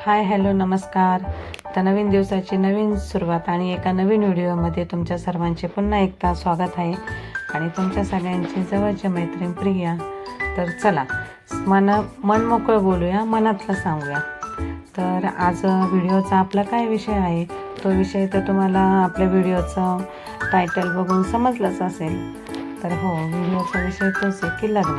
Hi hello नमस्कार. तर नवीन दिवसाची नवीन सुरुवात आणि एका नवीन व्हिडिओमध्ये तुमच्या सर्वांचे पुन्हा एकदा स्वागत आहे. आणि तुमच्या सगळ्यांची जवळची मैत्रीण प्रिया. तर चला मन मन मोकळं बोलूया मनातलं सांगूया. तर आज व्हिडिओचा आपला काय विषय आहे? तो विषय तर तुम्हाला आपल्या व्हिडिओचं टायटल बघून समजलंच असेल. तर हो व्हिडिओचा विषय तोच आहे की लग्न.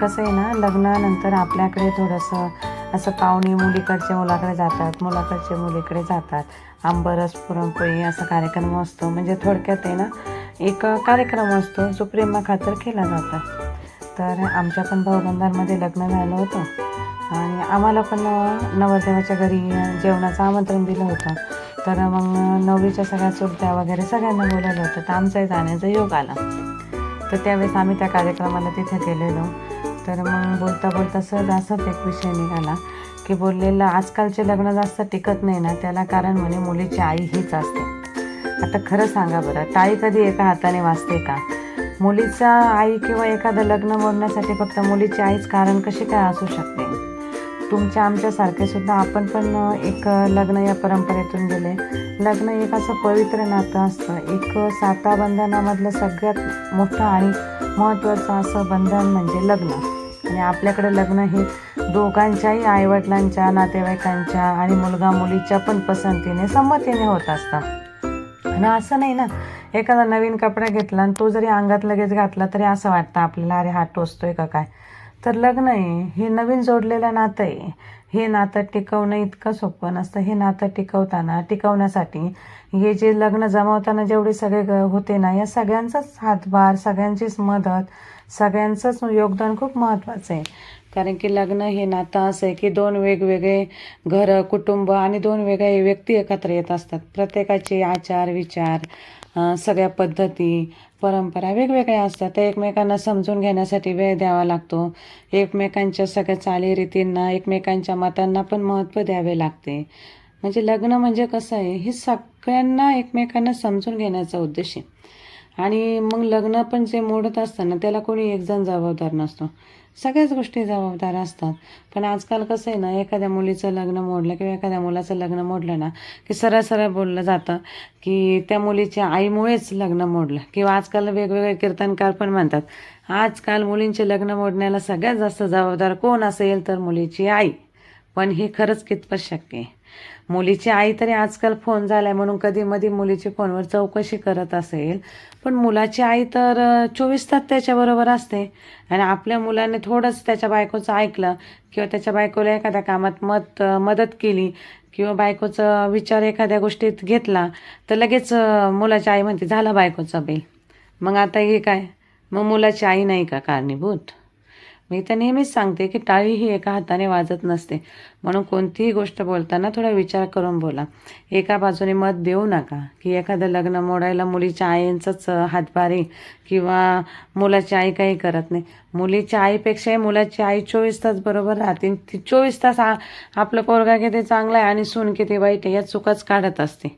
कसं आहे ना लग्नानंतर आपल्याकडे थोडंसं असं पाहुणे मुलीकडच्या मुलाकडे जातात मुलाकडचे मुलीकडे जातात. आंबरस पुरणपोळी असा कार्यक्रम असतो. म्हणजे थोडक्यात आहे ना एक कार्यक्रम असतो. जो प्रेमाखातर केला जातो. तर आमच्या पण भाऊबंधांमध्ये लग्न झालं होतं. आणि आम्हाला पण नवरदेवाच्या घरी जेवणाचं आमंत्रण दिलं होतं. तर मग नवरीच्या सगळ्या चुलत्या वगैरे सगळ्यांना बोलावलं होतं. तर आमचाही जाण्याचा योग आला. तर त्यावेळेस आम्ही त्या कार्यक्रमाला तिथे गेलेलो. तर मग बोलता बोलता सहज असाच एक विषय निघाला की बोललेलं आजकालचे लग्न जास्त टिकत नाही ना त्याला कारण म्हणे मुलीची आई हीच असते. आता खरं सांगा बरं टाळी कधी एका हाताने वाचते का? मुलीचा आई किंवा एखादं लग्न मोडण्यासाठी फक्त मुलीची आईच कारण कशी काय असू शकते? तुमच्या आमच्यासारखे सुद्धा आपण पण एक लग्न या परंपरेतून गेले. लग्न एक असं पवित्र नातं असतं. एक साता बंधनामधलं सगळ्यात मोठं आणि महत्त्वाचं असं बंधन म्हणजे लग्न. आणि आपल्याकडे लग्न हे दोघांच्याही आईवडिलांच्या नातेवाईकांच्या आणि मुलगा मुलीच्या पण पसंतीने संमतीने होत असतं. आणि असं नाही ना एखादा नवीन कपडा घेतला आणि तो जरी अंगात लगेच घातला तरी असं वाटतं आपल्याला अरे हा टोचतोय का काय? तर लग्न आहे हे नवीन जोडलेलं नातं आहे. हे नातं टिकवणं इतकं सोपं नसतं. हे नातं टिकवताना टिकवण्यासाठी हे जे लग्न जमवताना जेवढे सगळे ग- होते ना या सगळ्यांचाच हातभार सगळ्यांचीच मदत सगळ्यांचंच योगदान खूप महत्त्वाचं आहे. कारण की लग्न हे नातं असं आहे की दोन वेगवेगळे घरं कुटुंब आणि दोन वेगळे व्यक्ती एकत्र येत असतात. प्रत्येकाचे आचार विचार सगळ्या पद्धती परंपरा वेगवेगळ्या असतात. त्या एकमेकांना समजून घेण्यासाठी वेळ द्यावा लागतो. एकमेकांच्या सगळ्या चालीरीतींना एकमेकांच्या मतांना पण महत्त्व द्यावे लागते. म्हणजे लग्न म्हणजे कसं आहे? हे सगळ्यांना एकमेकांना समजून घेण्याचा उद्देश आहे. आणि मग लग्न पण जे मोडत असतं ना त्याला कोणी एकजण जबाबदार नसतो. सगळ्याच गोष्टी जबाबदार असतात. पण आजकाल कसं आहे ना एखाद्या मुलीचं लग्न मोडलं किंवा एखाद्या मुलाचं लग्न मोडलं ना की सरळ सरळ बोललं जातं की त्या मुलीच्या आईमुळेच लग्न मोडलं किंवा आजकाल वेगवेगळे कीर्तनकार पण म्हणतात आजकाल मुलींचे लग्न मोडण्याला सगळ्यात जास्त जबाबदार कोण असेल तर मुलीची आई. पण हे खरंच कितपत शक्य आहे. मुलीची आई तरी आजकाल फोन झालाय म्हणून कधी मधी मुलीची फोनवर चौकशी करत असेल. पण मुलाची आई तर चोवीस तास त्याच्याबरोबर असते. आणि आपल्या मुलाने थोडंच त्याच्या बायकोचं ऐकलं किंवा त्याच्या बायकोला एखाद्या कामात मत मदत केली किंवा बायकोचा विचार एखाद्या गोष्टीत घेतला तर लगेच मुलाची आई म्हणते झाला बायकोचा बेल. मग आता हे काय? मग मुलाची आई नाही का कारणीभूत? मी तर नेहमीच सांगते की टाळी ही एका हाताने वाजत नसते. म्हणून कोणतीही गोष्ट बोलताना थोडा विचार करून बोला. एका बाजूने मत देऊ नका की एखादं लग्न मोडायला मुलीच्या आईंचाच हातभार आहे किंवा मुलाची आई काही करत नाही. मुलीच्या आईपेक्षाही मुलाची आई चोवीस तास बरोबर राहते ती चोवीस तास आ आपलं पोरगा किती चांगला आहे आणि सून किती वाईट आहे या चुकाच काढत असते.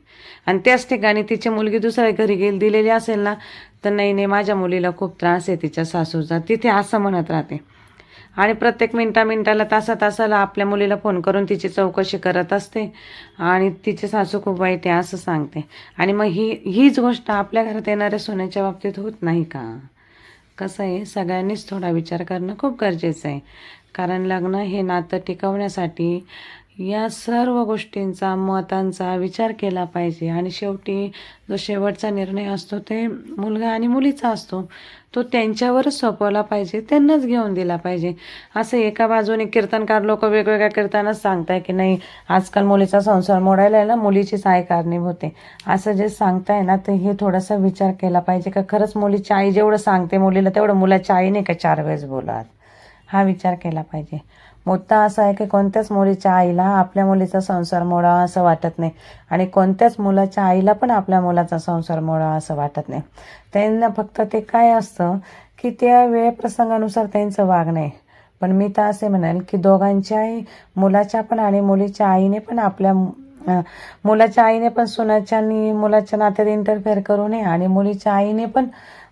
आणि त्याच ठिकाणी तिची मुलगी दुसऱ्या घरी गेली दिलेली असेल ना तर नाही नाही माझ्या मुलीला खूप त्रास आहे तिच्या सासूचा. तिथे असं म्हणत राहते. आणि प्रत्येक मिनटा मिनटाला तासा तासाला आपल्या मुलीला फोन करून तिची चौकशी करत असते. आणि तिचे सासू खूप वाईट आहे असं सांगते. आणि मग ही हीच गोष्ट आपल्या घरात येणाऱ्या सोन्याच्या बाबतीत होत नाही का? कसं आहे? सगळ्यांनीच थोडा विचार करणं खूप गरजेचं आहे. कारण लग्न हे नातं टिकवण्यासाठी या सर्व गोष्टींचा मतांचा विचार केला पाहिजे. आणि शेवटी जो शेवटचा निर्णय असतो ते मुलगा आणि मुलीचा असतो. तो त्यांच्यावरच सोपवला पाहिजे त्यांनाच घेऊन दिला पाहिजे. असं एका बाजूने कीर्तनकार लोक वेगवेगळ्या कीर्तनच सांगताय की नाही आजकाल मुलीचा संसार मोडायला आहे ना मुलीचीच आई कारणीभूत आहे. असं जे सांगताय ना ते हे थोडासा विचार केला पाहिजे का खरंच मुलीची आई जेवढं सांगते मुलीला तेवढं मुलाच्या आईने का चार वेळेस बोलत? हा विचार केला पाहिजे. मुद्दा असा आहे की कोणत्याच मुलीच्या आईला आपल्या मुलीचा संसार मोडावा असं वाटत नाही. आणि कोणत्याच मुलाच्या आईला पण आपल्या मुलाचा संसार मोडावा असं वाटत नाही. त्यांना फक्त ते काय असतं की त्या वेळप्रसंगानुसार त्यांचं वागणं आहे. पण मी तर असे म्हणेल की दोघांच्याही मुलाच्या पण आणि मुलीच्या आईने पण आपल्या मुलाच्या आईने पण सुनाच्या आणि मुलाच्या नात्यात इंटरफेअर करू नये. आणि मुलीच्या आईने पण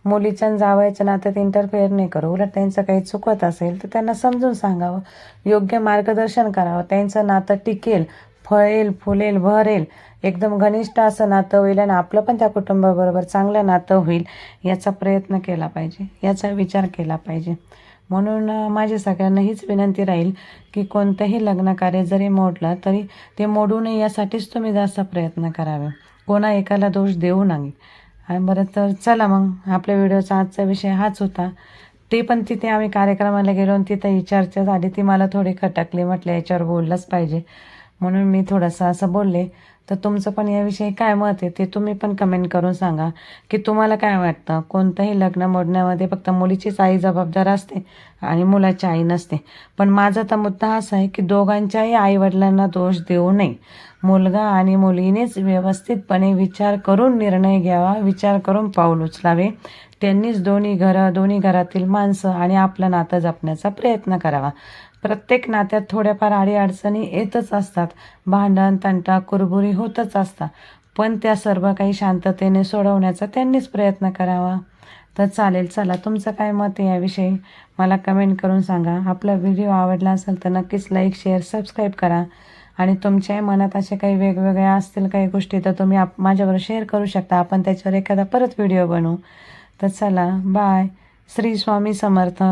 मुलीच्या जावायच्या जावयाच्या नात्यात इंटरफेअर नाही करू. उलट त्यांचं काही चुकत असेल तर त्यांना समजून सांगावं. योग्य मार्गदर्शन करावं. त्यांचं नातं टिकेल फळेल फुलेल भरेल. एकदम घनिष्ठ असं नातं होईल आणि आपलं पण त्या कुटुंबाबरोबर चांगलं नातं होईल याचा प्रयत्न केला पाहिजे. याचा विचार केला पाहिजे. म्हणून माझी सगळ्यांना हीच विनंती राहील की कोणतंही लग्नकार्य जरी मोडलं तरी ते मोडू नये यासाठीच तुम्ही जास्त प्रयत्न करावे. कोणा एकाला दोष देऊ नये. बरं तर चला मग. आपल्या व्हिडिओचा आजचा विषय हाच होता. ते पण तिथे आम्ही कार्यक्रमाला गेलो आणि तिथं ही चर्चा झाली. ती मला थोडी खटकली. म्हटलं याच्यावर बोललंच पाहिजे. म्हणून मी थोडंसं असं बोलले तर तुमचं पण याविषयी काय मत आहे ते तुम्ही पण कमेंट करून सांगा की तुम्हाला काय वाटतं? कोणतंही लग्न मोडण्यामध्ये फक्त मुलीचीच आई जबाबदार असते आणि मुलाची आई नसते. पण माझा तर मुद्दा असा आहे की दोघांच्याही आईवडिलांना दोष देऊ नये. मुलगा आणि मुलीनेच व्यवस्थितपणे विचार करून निर्णय घ्यावा विचार करून पाऊल उचलावे. त्यांनीच दोन्ही घरं दोन्ही घरातील माणसं आणि आपलं नातं जपण्याचा प्रयत्न करावा. प्रत्येक नात्यात थोड्याफार अडीअडचणी येतच असतात. भांडण तंटा कुरबुरी होतच असतात. पण त्या सर्व काही शांततेने सोडवण्याचा त्यांनीच प्रयत्न करावा. तर चालेल चला. तुमचं काय मत आहे याविषयी? मला कमेंट करून सांगा. आपला व्हिडिओ आवडला असेल तर नक्कीच लाईक शेअर सबस्क्राईब करा. आणि तुमच्याही मनात असे काही वेगवेगळ्या असतील काही गोष्टी तर तुम्ही आप माझ्यावर शेअर करू शकता. आपण त्याच्यावर एखादा परत व्हिडिओ बनवू. तर चला. बाय. श्री स्वामी समर्थ.